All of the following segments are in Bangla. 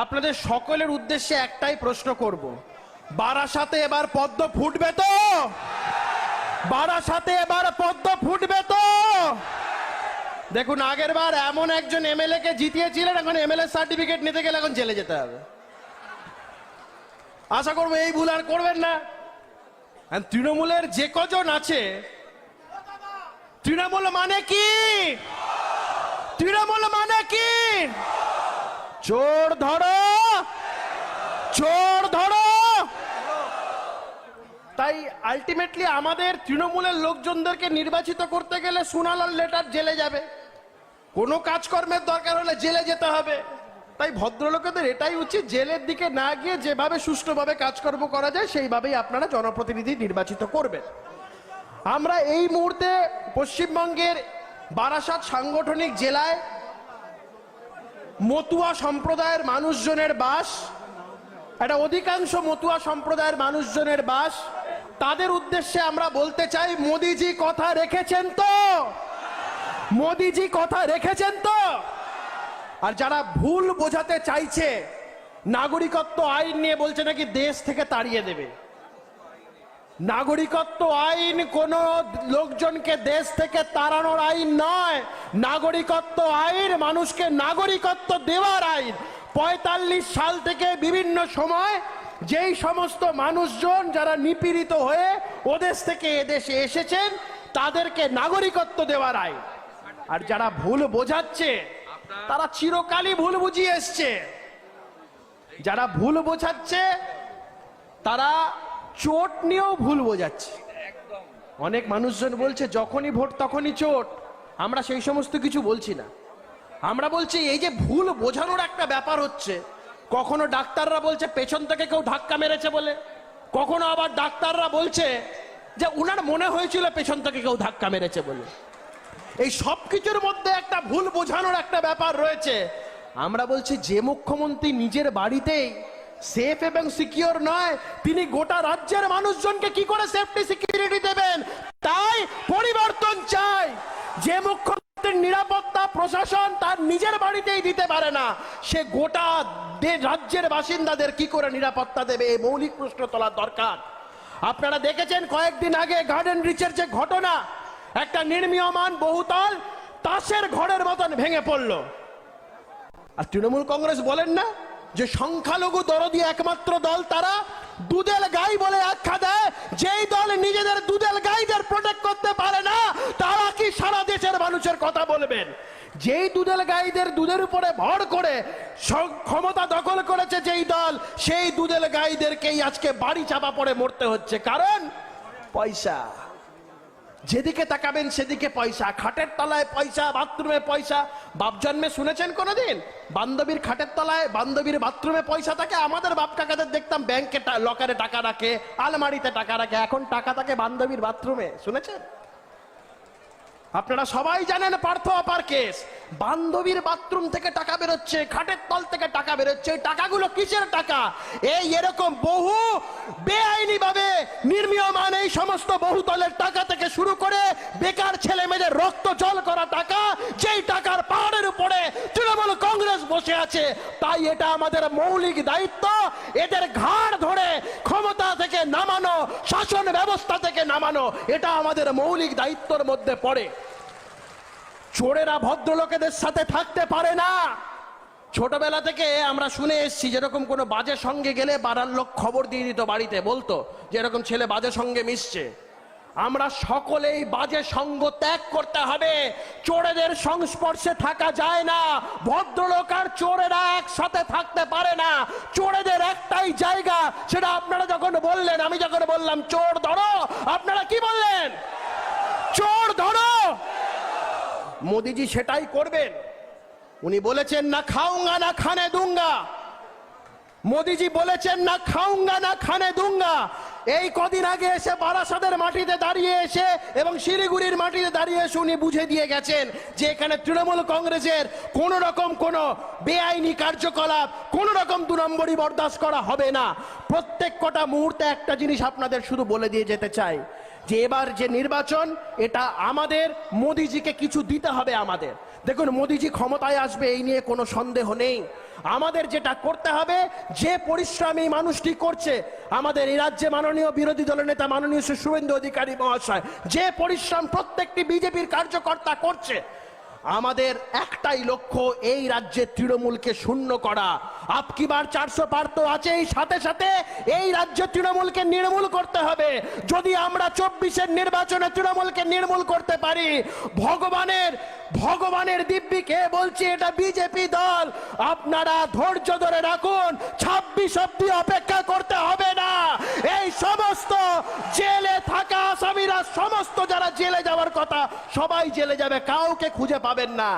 আপনাদের সকলের উদ্দেশ্যে একটাই প্রশ্ন করব। বারাসাতে এবার পদ্ম ফুটবে তো? বারাসাতে এবার পদ্ম ফুটবে তো? দেখুন, আগের বার এমন একজন এমএলএ কে জিতিয়েছিলেন, এখন এমএলএ সার্টিফিকেট নিতে গেলে এখন জেলে যেতে হবে। আশা করব এই ভুল আর করবেন না। তৃণমূলের যে কজন আছে, তৃণমূল মানে কি? তৃণমূল মানে কি? চোর ধরো। চোর ধরো। তাই আলটিমেটলি আমাদের তৃণমূলের লোকজনদেরকে নির্বাচিত করতে গেলে সুনালাল লেটার জেলে যাবে। কোনো কাজকর্মের দরকার হলে জেলে যেতে হবে। তাই ভদ্রলোকেদের এটাই উচিত, জেলের দিকে না গিয়ে যেভাবে সুষ্ঠুভাবে কাজকর্ম করা যায়, সেইভাবেই আপনারা জনপ্রতিনিধি নির্বাচিত করবেন। আমরা এই মুহূর্তে পশ্চিমবঙ্গের বারাসাত সাংগঠনিক জেলায় মতুয়া সম্প্রদায়ের মানুষজনের বাস, একটা অধিকাংশ মতুয়া সম্প্রদায়ের মানুষজনের বাস, তাদের উদ্দেশ্যে আমরা বলতে চাই, মোদিজি কথা রেখেছেন তো? মোদিজি কথা রেখেছেন তো? আর যারা ভুল বোঝাতে চাইছে, নাগরিকত্ব আইন নিয়ে বলছে নাকি দেশ থেকে তাড়িয়ে দেবে? নাগরিকত্ব আইন কোন লোকজনকে দেশ থেকে তাড়ানোর আইন নয়। নাগরিকত্ব আইন, মানুষকে নাগরিকত্ব দেওয়ার আইন। পঁয়তাল্লিশ সাল থেকে বিভিন্ন সময় যেই সমস্ত মানুষজন যারা নিপীড়িত হয়ে ওদেশ থেকে এদেশে এসেছেন, তাদেরকে নাগরিকত্ব দেওয়ার আইন। আর যারা ভুল বোঝাচ্ছে, তারা চিরকালই ভুল বুঝিয়ে এসছে। যারা ভুল বোঝাচ্ছে, তারা চোট নিয়েও ভুল বোঝাচ্ছে। অনেক মানুষজন বলছে যখনই ভোট তখনই চোট। আমরা সেই সমস্ত কিছু বলছি না। আমরা বলছি এই যে ভুল বোঝানোর একটা ব্যাপার হচ্ছে কখনো ডাক্তাররা বলছে পেছন থেকে কেউ ধাক্কা মেরেছে বলে। কখনো আবার ডাক্তাররা বলছে যে উনার মনে হয়েছিল পেছন থেকে কেউ ধাক্কা মেরেছে বলে। এই সব কিছুর মধ্যে একটা ভুল বোঝানোর একটা ব্যাপার রয়েছে। আমরা বলছি যে মুখ্যমন্ত্রী নিজের বাড়িতেই সেফ এবং সিকিউর নয়, তিনি গোটা রাজ্যের মানুষজনকে কি করে সেফটি সিকিউরিটি দেবেন? তাই পরিবর্তন চাই। যে মুখ্যমন্ত্রীর নিরাপত্তা প্রশাসন তার নিজের বাড়িতেই দিতে পারে না, সে গোটা রাজ্যের বাসিন্দাদের কি করে নিরাপত্তা দেবে? এই মৌলিক প্রশ্ন তোলার দরকার। আপনারা দেখেছেন কয়েকদিন আগে গার্ডেন রিচের যে ঘটনা, একটা নির্মীয়মান বহুতল তাসের ঘরের মতন ভেঙে পড়ল। আর তৃণমূল কংগ্রেস বলেন না যে সংখ্যালঘু দরদি একমাত্র দল, তারা দুধেল গাই বলে আখ্যা দেয়। যেই দল নিজেদের দুধেল গাইদের প্রোটেক্ট করতে পারে না, তারা কি সারা দেশের মানুষের কথা বলবেন? যেই দুধেল গাইদের দুধের উপরে ভর করে ক্ষমতা দখল করেছে যেই দল, সেই দুধেল গাইদেরকেই আজকে বাড়ি চাপা পড়ে মরতে হচ্ছে। কারণ? পয়সা। যেদিকে তাকাবেন সেদিকে পয়সা। খাটের তলায় পয়সা, বাথরুমে পয়সা। বাপ জন্মে শুনেছেন কোনোদিন? বান্ধবীর খাটের তলায়, বান্ধবীর বাথরুমে পয়সা থাকে? আমাদের বাপ কাকাদের দেখতাম ব্যাংকে লকারে টাকা রাখে, আলমারিতে টাকা রাখে। এখন টাকা থাকে বান্ধবীর বাথরুমে। শুনেছেন? আপনারা সবাই জানেন পার্থ অপার কেস। বান্ধবীর বাথরুম থেকে টাকা বেরোচ্ছে, খাটের তল থেকে টাকা বেরোচ্ছে। টাকাগুলো কিসের টাকা? এই এরকম বহু বেআইনি ভাবে নির্মীয়মান এই সমস্ত বহুতলের টাকা থেকে শুরু করে বেকার ছেলে মেয়েদের রক্ত জল করা টাকা, যেই টাকার পাহাড়ের উপরে তৃণমূল কংগ্রেস বসে আছে, তাই এটা আমাদের মৌলিক দায়িত্ব। এদের ঘাড় ধরে নামানো, শাসন ব্যবস্থা থেকে নামানো, এটা আমাদের মৌলিক দায়িত্বর মধ্যে পড়ে। চোরেরা ভদ্রলোকেদের সাথে থাকতে পারে না। ছোটবেলা থেকে আমরা শুনে এসেছি, যেরকম কোনো বাজে সঙ্গে গেলে বাড়ার লোক খবর দিয়ে দিত বাড়িতে, বলতো যে এরকম ছেলে বাজে সঙ্গে মিশছে। আমরা সকলেই বাজে সঙ্গ ত্যাগ করতে হবে। চোরেদের সংস্পর্শে থাকা যায় না। ভদ্রলোক আর চোরেরা একসাথে থাকতে পারে না। চোরেদের একটাই জায়গা, সেটা আপনারা যখন বললেন, আমি যখন বললাম, চোর ধরো আপনারা কি বললেন? চোর ধরো মোদিজি সেটাই করবেন। উনি বলেছেন, না খাউঙ্গা না খানে দুঙ্গা মোদিজি বলেছেন, না খাউঙ্গা না খানে দুঙ্গা এই কদিন আগে এসে বারাসাদের মাটিতে দাঁড়িয়ে এসে এবং শিলিগুড়ির মাটিতে দাঁড়িয়ে এসে উনি বুঝে দিয়ে গেছেন যে এখানে তৃণমূল কংগ্রেসের কোন রকম কোন বেআইনি কার্যকলাপ, কোনো রকম দু নম্বরই বরদাস্ত করা হবে না। প্রত্যেক কটা মুহূর্তে একটা জিনিস আপনাদের শুধু বলে দিয়ে যেতে চাই। যে এবার যে নির্বাচন, এটা আমাদের মোদিজিকে কিছু দিতে হবে আমাদের। দেখুন, মোদিজি ক্ষমতায় আসবে, এই নিয়ে কোনো সন্দেহ নেই। আমাদের যেটা করতে হবে, যে পরিশ্রম এই মানুষটি করছে, আমাদের এই রাজ্যে মাননীয় বিরোধী দলের নেতা মাননীয় শুভেন্দু অধিকারী মহাশয়, যে পরিশ্রম প্রত্যেকটি বিজেপির কার্যকর্তা করছে আমাদের একটাই লক্ষ্য, এই রাজ্যে তৃণমূলকে শূন্য করা। আপকি বার চারশো পার তো আছেই, সাথে সাথে এই রাজ্যে তৃণমূলকে নির্মূল করতে হবে। যদি আমরা চব্বিশের নির্বাচনে তৃণমূলকে নির্মূল করতে পারি, ভগবানের ভগবানের দিব্যি কে বলছি, এটা বিজেপি দল। আপনারা ধৈর্য ধরে রাখুন, ছাব্বিশ অব্দি অপেক্ষা করতে হবে না। এই সমস্ত জেলে থাকা আসামিরা সমস্ত যারা জেলে যাওয়ার কথা, সবাই জেলে যাবে, কাউকে খুঁজে পাবেন না।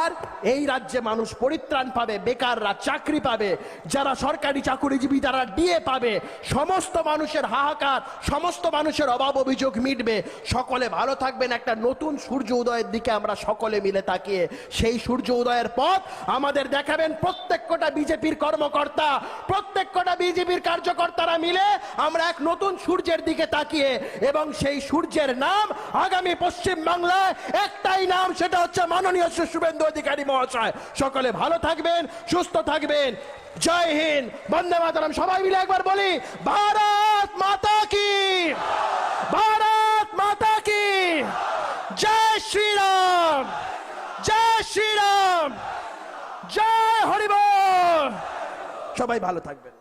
আর এই রাজ্যে মানুষ পরিত্রাণ পাবে, বেকাররা চাকরি পাবে, যারা সরকারি চাকুরিজীবী তারা ডিএ পাবে, সমস্ত মানুষের হাহাকার, সমস্ত মানুষের অভাব অভিযোগ মিটবে। সকলে ভালো থাকবেন, একটা নতুন সূর্য উদয়ের দিকে আমরা সকলে মিলে তাকিয়ে, সেই সূর্য উদয়ের পথ আমাদের দেখাবেন প্রত্যেক কটা বিজেপির কর্মকর্তা প্রত্যেক কটা বিজেপির কার্যকর্তারা মিলে আমরা এক নতুন সূর্যের দিকে তাকিয়ে, এবং সেই সূর্যের নাম আগামী পশ্চিম বাংলায় একটাই নাম, সেটা হচ্ছে মাননীয় শ্রী শুভেন্দু অধিকারী মহাশয়। সকলে ভালো থাকবেন, সুস্থ থাকবেন। জয় হিন্দ, বন্দে মাতারাম। সবাই মিলে একবার বলি, ভারত মাতা কি? ভারত মাতা কি? জয় শ্রীরাম জয় শ্রীরাম, জয় হরিবল। সবাই ভালো থাকবেন।